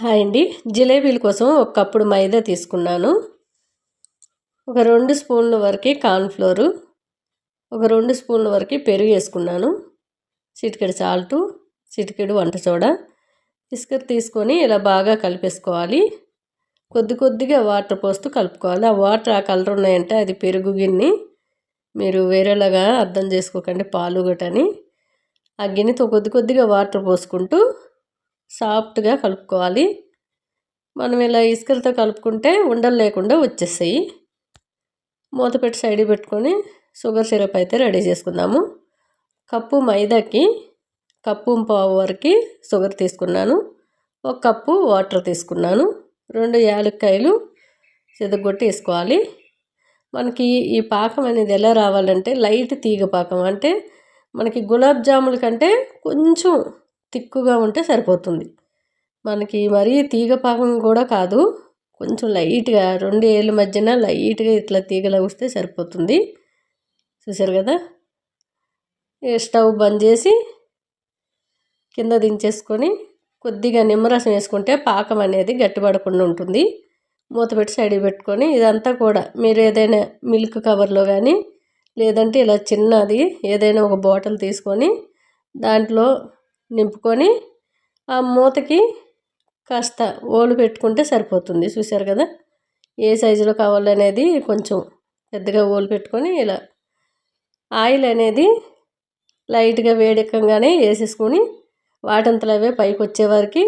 Hi అండి. జిలేబీల కోసం ఒక కప్పుడు మైదా తీసుకున్నాను. ఒక రెండు స్పూన్ల వరకు కార్న్ఫ్లోరు ఒక రెండు స్పూన్ల వరకు పెరుగు వేసుకున్నాను. చిటికెడు సాల్టు చిటికెడు వంట సోడా ఇసుక తీసుకొని ఇలా బాగా కలిపేసుకోవాలి. కొద్ది కొద్దిగా వాటర్ పోస్తూ కలుపుకోవాలి. ఆ వాటర్ ఆ కలర్ ఉన్నాయంటే అది పెరుగు గిన్నె. మీరు వేరేలాగా అర్థం చేసుకోకండి పాలు గటని. ఆ గిన్నెతో కొద్ది కొద్దిగా వాటర్ పోసుకుంటూ సాఫ్ట్గా కలుపుకోవాలి. మనం ఇలా ఇసుకలతో కలుపుకుంటే ఉండలు లేకుండా వచ్చేస్తాయి. మూత పెట్టి సైడ్ పెట్టుకొని షుగర్ సిరప్ అయితే రెడీ చేసుకుందాము. కప్పు మైదాకి కప్పు పావు వరకు షుగర్ తీసుకున్నాను. ఒక కప్పు వాటర్ తీసుకున్నాను. రెండు యాలక్కాయలు చెదగొట్టి వేసుకోవాలి. మనకి ఈ పాకం అనేది ఎలా రావాలంటే లైట్ తీగ పాకం. అంటే మనకి గులాబ్ జాముల కంటే కొంచెం తిక్కుగా ఉంటే సరిపోతుంది. మనకి మరీ తీగ పాకం కూడా కాదు. కొంచెం లైట్గా రెండు ఏళ్ళ మధ్యన లైట్గా ఇట్లా తీగలా వస్తే సరిపోతుంది. చూసారు కదా? స్టవ్ బంద్ చేసి కింద దించేసుకొని కొద్దిగా నిమ్మరసం వేసుకుంటే పాకం అనేది గట్టిపడకుండా ఉంటుంది. మూత పెట్టి సైడ్ పెట్టుకొని ఇదంతా కూడా మీరు ఏదైనా మిల్క్ కవర్లో కానీ లేదంటే ఇలా చిన్నది ఏదైనా ఒక బాటిల్ తీసుకొని దాంట్లో నింపుకొని ఆ మూతకి కాస్త ఓలు పెట్టుకుంటే సరిపోతుంది. చూసారు కదా? ఏ సైజులో కావాలనేది కొంచెం పెద్దగా ఓలు పెట్టుకొని ఇలా ఆయిల్ అనేది లైట్గా వేడెక్కగానే వేసేసుకొని వాటంతలో అవే పైకి వచ్చేవారికి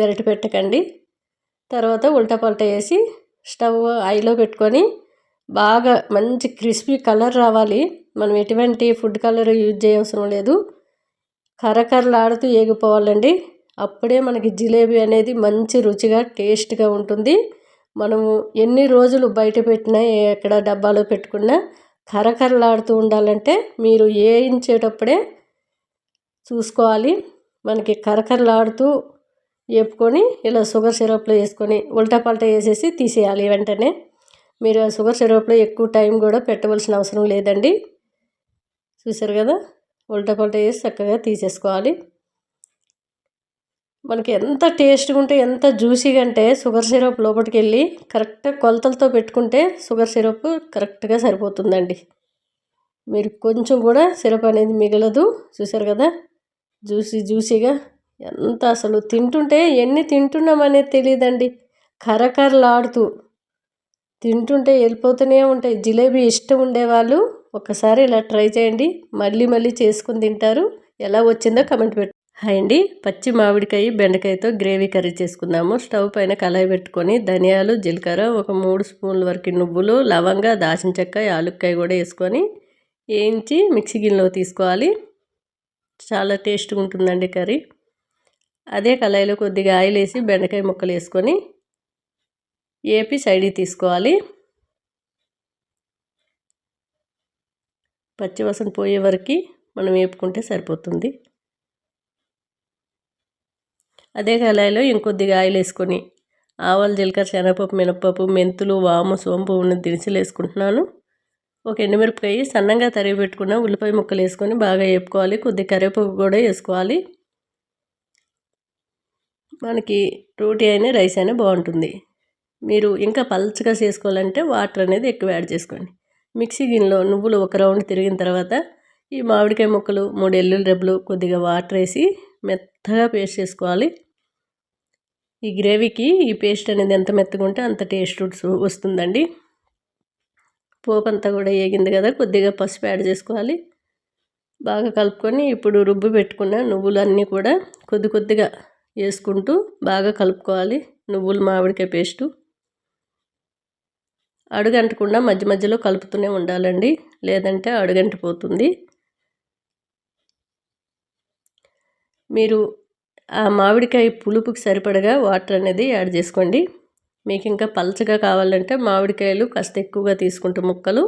గరిటె పెట్టకండి. తర్వాత ఉల్టా పల్టా వేసి స్టవ్ ఐలో పెట్టుకొని బాగా మంచి క్రిస్పీ కలర్ రావాలి. మనం ఎటువంటి ఫుడ్ కలర్ యూజ్ చేయవసరం లేదు. కరకరలాడుతూ ఏగిపోవాలండి. అప్పుడే మనకి జిలేబీ అనేది మంచి రుచిగా టేస్ట్గా ఉంటుంది. మనము ఎన్ని రోజులు బయట పెట్టినా ఎక్కడ డబ్బాలో పెట్టుకున్నా కరకరలాడుతూ ఉండాలంటే మీరు వేయించేటప్పుడే చూసుకోవాలి. మనకి కరకరలాడుతూ వేపుకొని ఇలా షుగర్ సిరప్లో వేసుకొని ఉల్టా పల్టా వేసేసి తీసేయాలి వెంటనే. మీరు ఆ షుగర్ సిరప్లో ఎక్కువ టైం కూడా పెట్టవలసిన అవసరం లేదండి. చూసారు కదా? ఉల్టా పల్టా వేసి చక్కగా తీసేసుకోవాలి. మనకి ఎంత టేస్ట్గా ఉంటే ఎంత జ్యూసీగా అంటే షుగర్ సిరప్ లోపలికి వెళ్ళి కరెక్ట్గా కొలతలతో పెట్టుకుంటే షుగర్ సిరప్ కరెక్ట్గా సరిపోతుందండి. మీరు కొంచెం కూడా సిరప్ అనేది మిగలదు. చూసారు కదా? జ్యూసీ జ్యూసీగా ఎంత అసలు తింటుంటే ఎన్ని తింటున్నామనేది తెలియదండి కరకరలాడుతూ తింటుంటే వెళ్ళిపోతూనే ఉంటాయి. జిలేబీ ఇష్టం ఉండేవాళ్ళు ఒకసారి ఇలా ట్రై చేయండి. మళ్ళీ మళ్ళీ చేసుకుని తింటారు. ఎలా వచ్చిందో కమెంట్ పెట్టు. హాయ్ అండి. పచ్చి మామిడికాయ బెండకాయతో గ్రేవీ కర్రీ చేసుకుందాము. స్టవ్ పైన కళాయి పెట్టుకొని ధనియాలు జీలకర్ర ఒక మూడు స్పూన్ల వరకు నువ్వులు లవంగా దాచిన చెక్క యాలుక్కాయ కూడా వేసుకొని వేయించి మిక్సీ గిన్నెలో తీసుకోవాలి. చాలా టేస్ట్గా ఉంటుందండి కర్రీ. అదే కళాయిలో కొద్దిగా ఆయిల్ వేసి బెండకాయ ముక్కలు వేసుకొని ఏపి సైడ్కి తీసుకోవాలి. పచ్చివాసన పోయే వరకు మనం వేపుకుంటే సరిపోతుంది. అదే కళాయిలో ఇంకొద్దిగా ఆయిల్ వేసుకొని ఆవాలు జీలకర్ర శనగపప్పు మినపప్పు మెంతులు వాము సోంపు ఉన్న దినుసులు వేసుకుంటున్నాను. ఒక ఎండుమిరపకాయ సన్నంగా తరిగి పెట్టుకున్న ఉల్లిపాయ ముక్కలు వేసుకొని బాగా వేపుకోవాలి. కొద్ది కరివేపాకు కూడా వేసుకోవాలి. మనకి రోటీ అయినా రైస్ అయినా బాగుంటుంది. మీరు ఇంకా పల్చగా చేసుకోవాలంటే వాటర్ అనేది ఎక్కువ యాడ్ చేసుకోండి. మిక్సీ గిన్నెలో నువ్వులు ఒక రౌండ్ తిరిగిన తర్వాత ఈ మామిడికాయ ముక్కలు మూడు ఎల్లుల్లి రెబ్బలు కొద్దిగా వాటర్ వేసి మెత్తగా పేస్ట్ చేసుకోవాలి. ఈ గ్రేవీకి ఈ పేస్ట్ అనేది ఎంత మెత్తగా ఉంటే అంత టేస్ట్ వస్తుందండి. పోపు అంతా కూడా వేగింది కదా కొద్దిగా పసుపు యాడ్ చేసుకోవాలి. బాగా కలుపుకొని ఇప్పుడు రుబ్బు పెట్టుకున్న నువ్వులు అన్నీ కూడా కొద్ది కొద్దిగా వేసుకుంటూ బాగా కలుపుకోవాలి నువ్వులు మామిడికాయ పేస్టు. అడుగంటకుండా మధ్య మధ్యలో కలుపుతూనే ఉండాలండి. లేదంటే అడుగంటిపోతుంది. మీరు ఆ మామిడికాయ పులుపుకి సరిపడగా వాటర్ అనేది యాడ్ చేసుకోండి. మీకు ఇంకా పలచగా కావాలంటే మామిడికాయలు కాస్త ఎక్కువగా తీసుకుంటే ముక్కలు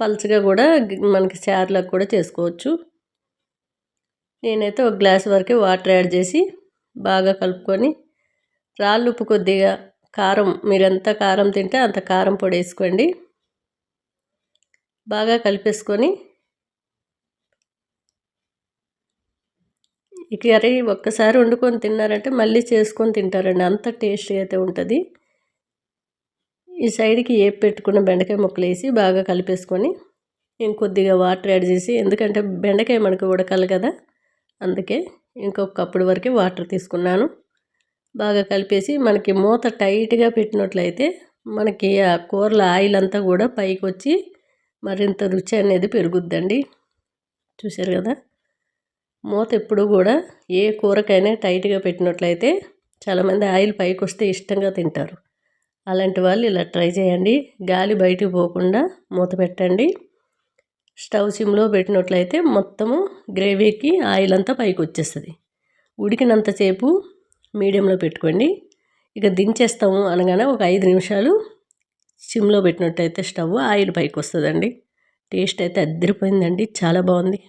పలచగా కూడా మనకి చారులకు కూడా చేసుకోవచ్చు. నేనైతే ఒక గ్లాస్ వరకు వాటర్ యాడ్ చేసి బాగా కలుపుకొని రాళ్ళు ఉప్పు కొద్దిగా కారం మీరు ఎంత కారం తింటే అంత కారం పొడి వేసుకోండి బాగా కలిపేసుకొని ఈ కర్రీ ఒక్కసారి వండుకొని తిన్నారంటే మళ్ళీ చేసుకొని తింటారండి. అంత టేస్టీ అయితే ఉంటుంది. ఈ సైడ్కి ఏ పెట్టుకున్న బెండకాయ ముక్కలు వేసి బాగా కలిపేసుకొని ఇంకొద్దిగా వాటర్ యాడ్ చేసి ఎందుకంటే బెండకాయ మనకు ఉడకాలి కదా అందుకే ఇంకొక కప్పుడు వరకే వాటర్ తీసుకున్నాను. బాగా కలిపేసి మనకి మూత టైట్గా పెట్టినట్లయితే మనకి ఆ కూరల ఆయిల్ అంతా కూడా పైకి వచ్చి మరింత రుచి అనేది పెరుగుద్దండి. చూశారు కదా? మూత ఎప్పుడు కూడా ఏ కూరకైనా టైట్గా పెట్టినట్లయితే చాలామంది ఆయిల్ పైకి వస్తే ఇష్టంగా తింటారు. అలాంటి వాళ్ళు ఇలా ట్రై చేయండి. గాలి బయటకు పోకుండా మూత పెట్టండి. స్టవ్ సిమ్లో పెట్టినట్లయితే మొత్తము గ్రేవీకి ఆయిల్ అంతా పైకి వచ్చేస్తుంది ఉడికినంతసేపు మీడియంలో పెట్టుకోండి. ఇక దించేస్తాము అనగానే ఒక ఐదు నిమిషాలు సిమ్లో పెట్టినట్టయితే స్టవ్ ఆయిల్ పైకి వస్తుందండి టేస్ట్ అయితే అద్దరిపోయిందండి. చాలా బాగుంది.